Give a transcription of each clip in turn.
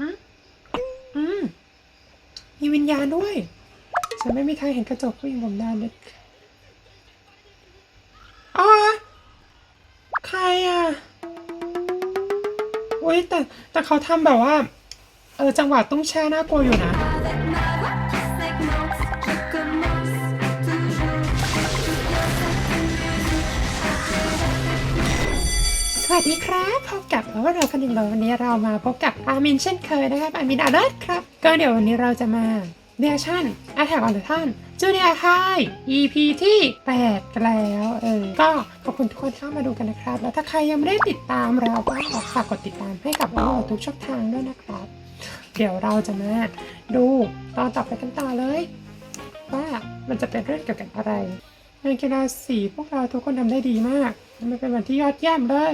อืมอืมมีวิญญาณด้วย ฉันไม่มีทางเห็นกระจกผู้หญิงผมดำเลยอ๋อใครอะอุ้ยแต่แต่เขาทำแบบว่า เออจังหวะต้องแช่น่ากลัวอยู่นะ วัสดีครับพบกับเราเราคนหนึ่งเลยวันนี้เรามาพบกับอามินเช่นเคยนะครับอามินอาร์เดครับ ก็เดี๋ยววันนี้เราจะมาเรียชั่น Attack on Titan จูเนียไฮ EP ที่ 8 กันแล้วเออก็ขอบคุณทุกคนที่เข้ามาดูกันนะครับ แล้วถ้าใครยังไม่ได้ติดตามเราก็ฝากกดติดตามให้กับเราทุกช่องทางด้วยนะครับ เดี๋ยวเราจะมาดูตอนต่อไปกันต่อเลย ว่ามันจะเป็นเรื่องเกี่ยวกับอะไรในกีฬาสีพวกเราทุกคนทำได้ดีมากมันเป็นวันที่ยอดเยี่ยมเลย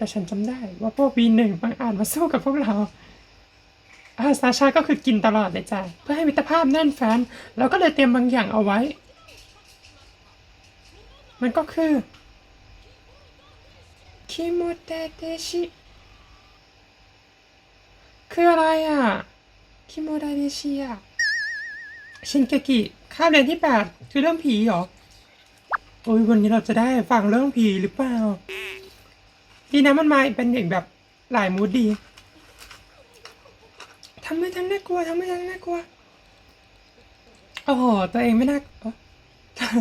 แต่ฉันจำได้ว่าพวกวีหนึ่งบางอ่านมาสู้กับพวกเราอาซาชาก็คือกินตลอดเลยจ้ะเพื่อให้มิตรภาพแน่นแฟนเราก็เลยเตรียมบางอย่างเอาไว้ มันก็คือคิโมเตเตชิคืออะไรอะคิโมเตเตชิอะชินเกกิคาบเรียนที่แปดคือเรื่องผีเหรอโอ้ยวันนี้เราจะได้ฟังเรื่องผีหรือเปล่า ดีนะมันมาเป็นอย่างแบบหลายมูดดีทำไมฉันน่ากลัวทำไมฉันน่ากลัวโอ้โหตัวเองไม่น่า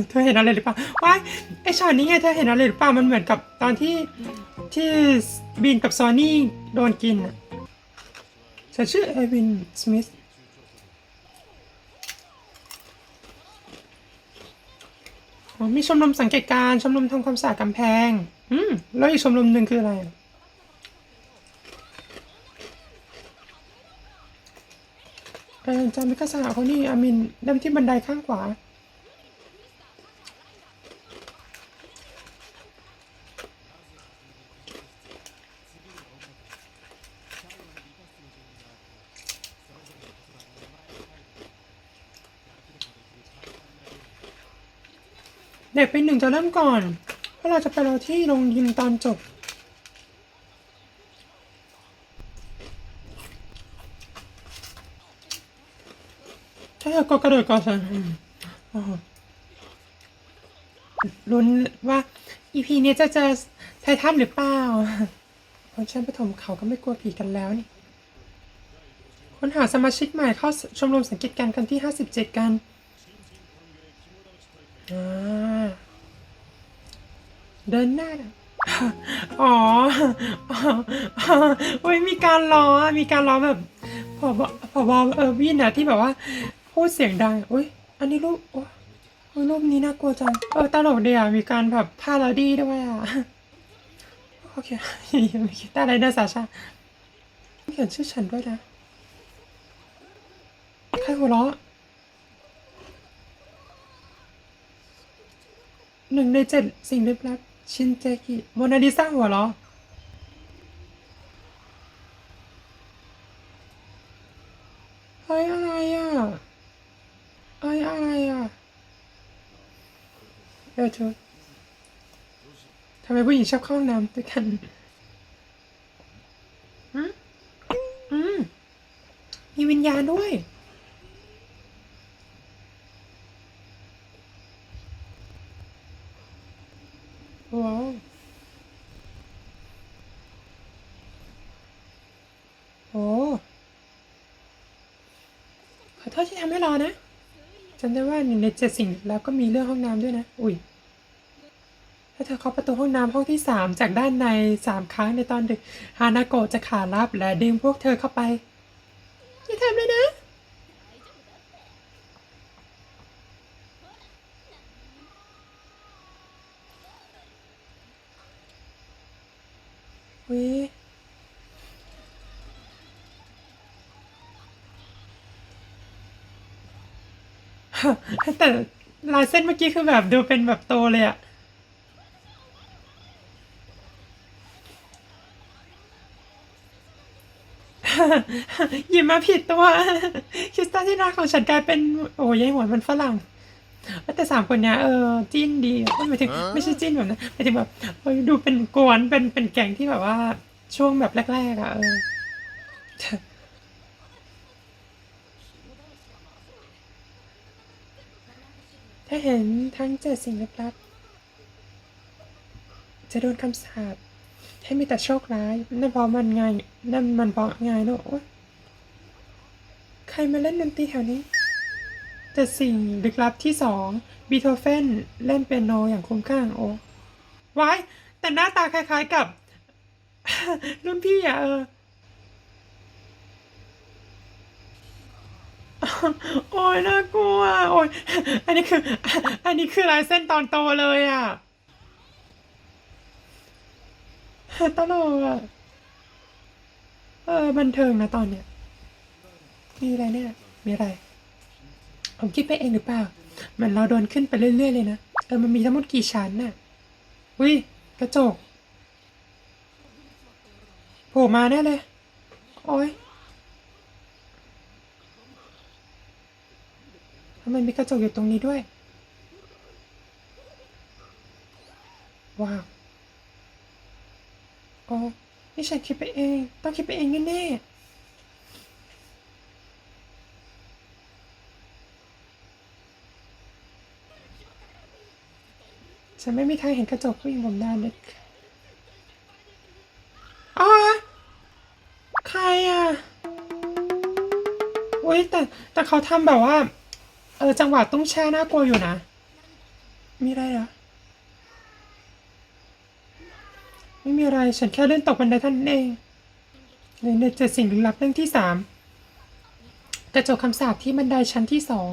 เธอเห็นอะไรหรือเปล่าว้ายไอช็อตนี้ไงเธอเห็นอะไรหรือเปล่ามันเหมือนกับตอนที่ที่บีนกับซอนนี่โดนกินอะฉันชื่อเอวินสมิธมีชมรมสังเกตการณ์ชมรมทำความสะอาดกำแพง อืมแล้วอีกชมรมหนึ่งคืออะไรอะเออจำมิกาสาเขานี่อามินเริ่มที่บันไดข้างขวา เด็กเปีหนึ่งจะเริ่มก่อน เพราเราจะไปรอที่โรงยิมตอนจบ ถ้าอยาก็กระโดดก่อนสิอืมโอ้โหลุ้นว่าอีพีนี้จะเจอไททันหรือเปล่าเพราะฉันปฐมเขาก็ไม่กลัวผีกันแล้วนี่ค้นหาสมาชิกใหม่เข้าชมรมสังเกตการณ์กันที่ 57 กัน อ่า เดินหน้าอ๋ออ๋ออุ้ยมีการล้อมีการล้อแบบพอบพอบเออวินอะที่แบบว่าพูดเสียงดังอุ้ยอันนี้รูปโอ้ยรูปนี้น่ากลัวจังเออตลกเดีอะมีการแบบพาราดี้ด้วยอะโอเคยังไม่คิดอะไรนะสาชาเขียนชื่อฉันด้วยนะใครหัวเราะหนึ่งในเจ็ดสิ่งลึกลับ ชินเจกิโมนาลิซาหัวเราะเฮ้ยอะไรอะเฮ้ยอะไรอะเดี๋ยวเธอทำไมผู้หญิงชอบเข้าห้องน้ำด้วยกันอืมอืมมีวิญญาณด้วย ว้าวโอ้ข อโทษที่ทำให้รอนะจำได้ว่าหนึ่งในเจ็ดสิ่งแล้วก็มีเรื่องห้องน้ำด้วยนะ อุ้ยถ้าเธอเคาะประตูห้องน้ำห้องที่สามจากด้านในสามครั้งในตอนดึกฮานาโกะจะขารับและดึงพวกเธอเข้าไปอย่าทำเลยนะวิ แต่ลายเส้นเมื่อกี้คือแบบดูเป็นแบบโตเลยอะหยิบมาผิดตัวคริสตัลที่รักของฉันกลายเป็นโอ้ยายหมวนมันฝรั่งแต่สามคนเนี้ยเออจิ้นดีไม่หมายถึงไม่ใช่จิ้นแบบนั้นหมายถึงแบบเออดูเป็นกวนเป็นเป็นแก๊งที่แบบว่าช่วงแบบแรกๆอะเออ ถ้าเห็นทั้งเจ็ดสิ่งลึกลับจะโดนคำสาปให้มีแต่โชคร้ายนั่นเพราะมันไงนั่นมันเพราะไงเนอะใครมาเล่นดนตรีแถวนี้แต่สิ่งลึกลับที่สองบีโธเฟนเล่นเปียโนอย่างคุ้มค่าโอ้วายแต่หน้าตาคล้ายๆกับ รุ่นพี่อะเออโอ้ยน่ากลัว ยอันนี้คือ อันนี้คือลายเส้นตอนโตเลยอะตลกอะ เออ บันเทิงนะตอนเนี้ย มีอะไรเนี่ย มีอะไร ผมคิดไปเองหรือเปล่าเหมือนเราโดนขึ้นไปเรื่อยๆเลยนะ เออ มันมีทั้งหมดกี่ชั้นน่ะอุ้ย กระจกโผล่มาแน่เลย โอ้ย ทำไมมีกระจกอยู่ตรงนี้ด้วย ว้าว โอ้นี่ฉันคิดไปเอง ต้องคิดไปเองแน่ๆฉันไม่มีทางเห็นกระจกผู้หญิงผมนานเลยอ๋อใครอะ อุ้ยแต่แต่เขาทำแบบว่า เออ จังหวะตุ้งแช่น่ากลัวอยู่นะ มีอะไรเหรอไม่มีอะไรฉันแค่เลื่อนตกบันไดท่านเองเลยเนี่จอสิ่งลึกลับเรื่องที่สามกระจกคำสาปที่บันไดชั้นที่สอง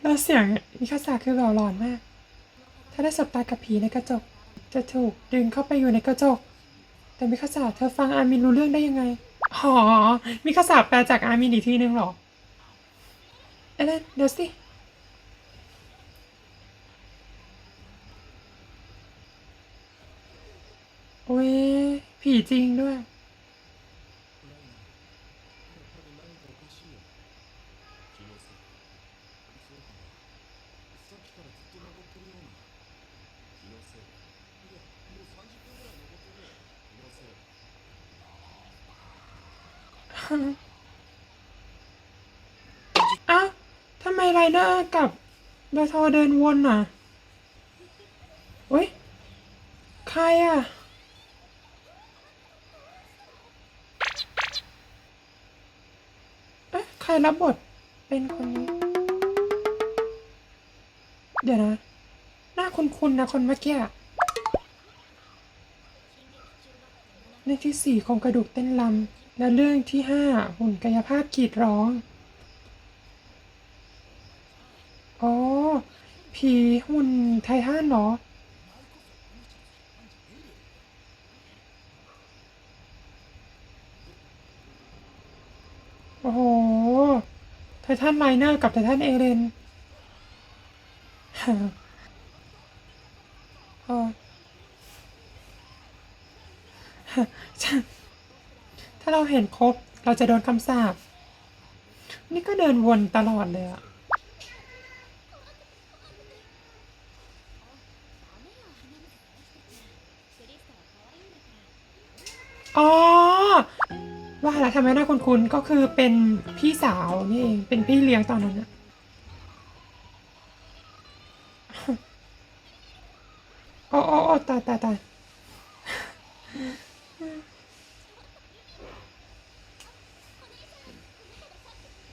แล้วเสียงมิคาสาคือหล่อหลอนมาก ถ้าได้สบตากับผีในกระจก จะถูกดึงเข้าไปอยู่ในกระจก แต่มิคาสาเธอฟังอามินรู้เรื่องได้ยังไง อ๋อมิคาสาแปลจากอามินอีกทีนึงหรอ เอเลนเดี๋ยวสิ โอ้ย ผีจริงด้วยเอ้าทำไมไรเดอร์กับดยทอเดินวนอะอุ้ย ใครอะ เอ๊ะ ใครรับบท เป็นคนนี้ เดี๋ยวนะ หน้าคุ้นๆนะคนเมื่อกี้อะเรื่องที่สี่โครงกระดูกเต้นลำและเรื่องที่ห้าหุ่นกายภาพกรีดร้อง อ๋อ ผีหุ่นไททันเหรอโอ้โห ไททันไลเนอร์กับไททันเอเลนฮะอ๋อฮะถ้าเราเห็นครบ เราจะโดนคำสาปนี่ก็เดินวนตลอดเลยอะ อ๋อ ว่าแล้วทำไมหน้าคุ้นๆก็คือเป็นพี่สาวนี่เองเป็นพี่เลี้ยงตอนนั้นอะโอ้โอ้โอ้ตายตายตาย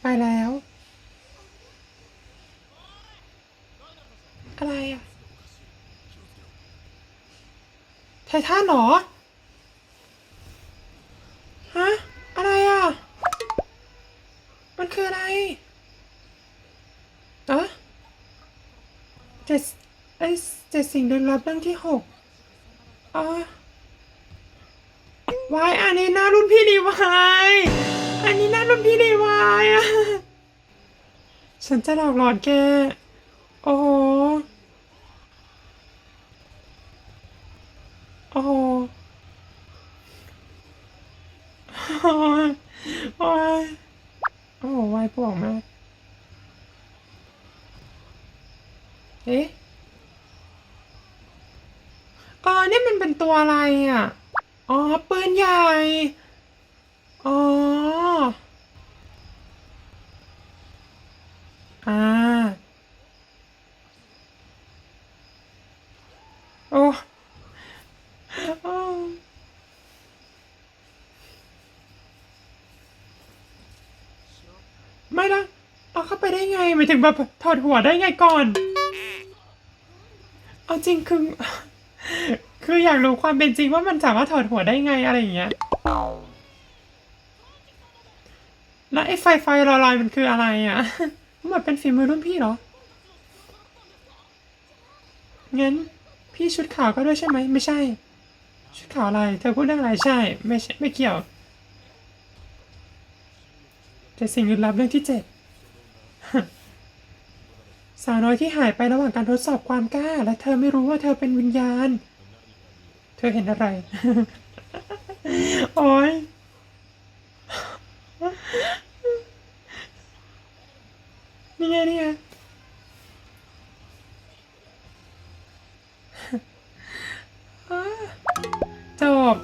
ไปแล้ว อะไรอะไททันเหรอ ฮะ อะไรอะ มันคืออะไรอะเจ็ดไอ้เจ็ดสิ่งลึกลับเรื่องที่หกอ๋อวายอันนี้หน้ารุ่นพี่ดีวายอันนี้หน้ารุ่นพี่ดีวายอะฉันจะหลอกหลอนแก โอ้โห โอ้โหโอ้ย โอ้วายพวกมากเอ๊ะเออนี่มันเป็นตัวอะไรอะ อ๋อ ปืนใหญ่ อ๋อ อ่า โอ้ เข้าไปได้ไงหมายถึงแบบถอดหัวได้ไงก่อน เอาจริงคือคืออยากรู้ความเป็นจริงว่ามันสามารถถอดหัวได้ไงอะไรอย่างเงี้ย แล้วไอ้ไฟไฟลอยๆมันคืออะไรอะมันเป็นฝีมือรุ่นพี่เหรอ งั้นพี่ชุดขาวก็ด้วยใช่ไหม ไม่ใช่ ชุดขาวอะไร เธอพูดเรื่องอะไรใช่ ไม่ใช่ไม่เกี่ยว แต่สิ่งลึกลับเรื่องที่เจ็ด สาวน้อยที่หายไประหว่างการทดสอบความกล้า และเธอไม่รู้ว่าเธอเป็นวิญญาณ เธอเห็นอะไร โอ้ยนี่ไงนี่ไงจบ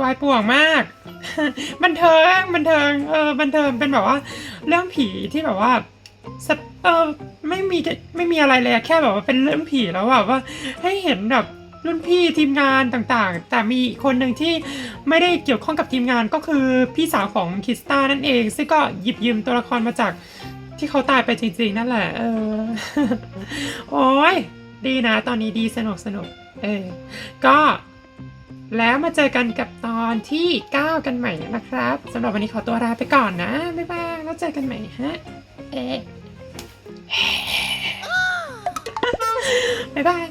วายป่วงมาก บันเทิง บันเทิง เออ บันเทิง เป็นแบบว่า เรื่องผีที่แบบว่า เออไม่มีไม่มีอะไรเลยแค่แบบว่าเป็นเรื่องผีแล้วแบบว่าให้เห็นแบบรุ่นพี่ทีมงานต่างๆ แต่มีคนหนึ่งที่ไม่ได้เกี่ยวข้องกับทีมงานก็คือพี่สาวของคิสตานั่นเอง ซึ่งก็หยิบยืมตัวละครมาจากที่เขาตายไปจริงๆ นั่นแหละ เออ โอ้ยดีนะ ตอนนี้ดีสนุกสนุก เออ ก็แล้วมาเจอกันกับตอนที่ 9 กันใหม่นะครับสำหรับวันนี้ขอตัวลาไปก่อนนะ บ๊ายบาย แล้วเจอกันใหม่ฮะ 诶 拜拜。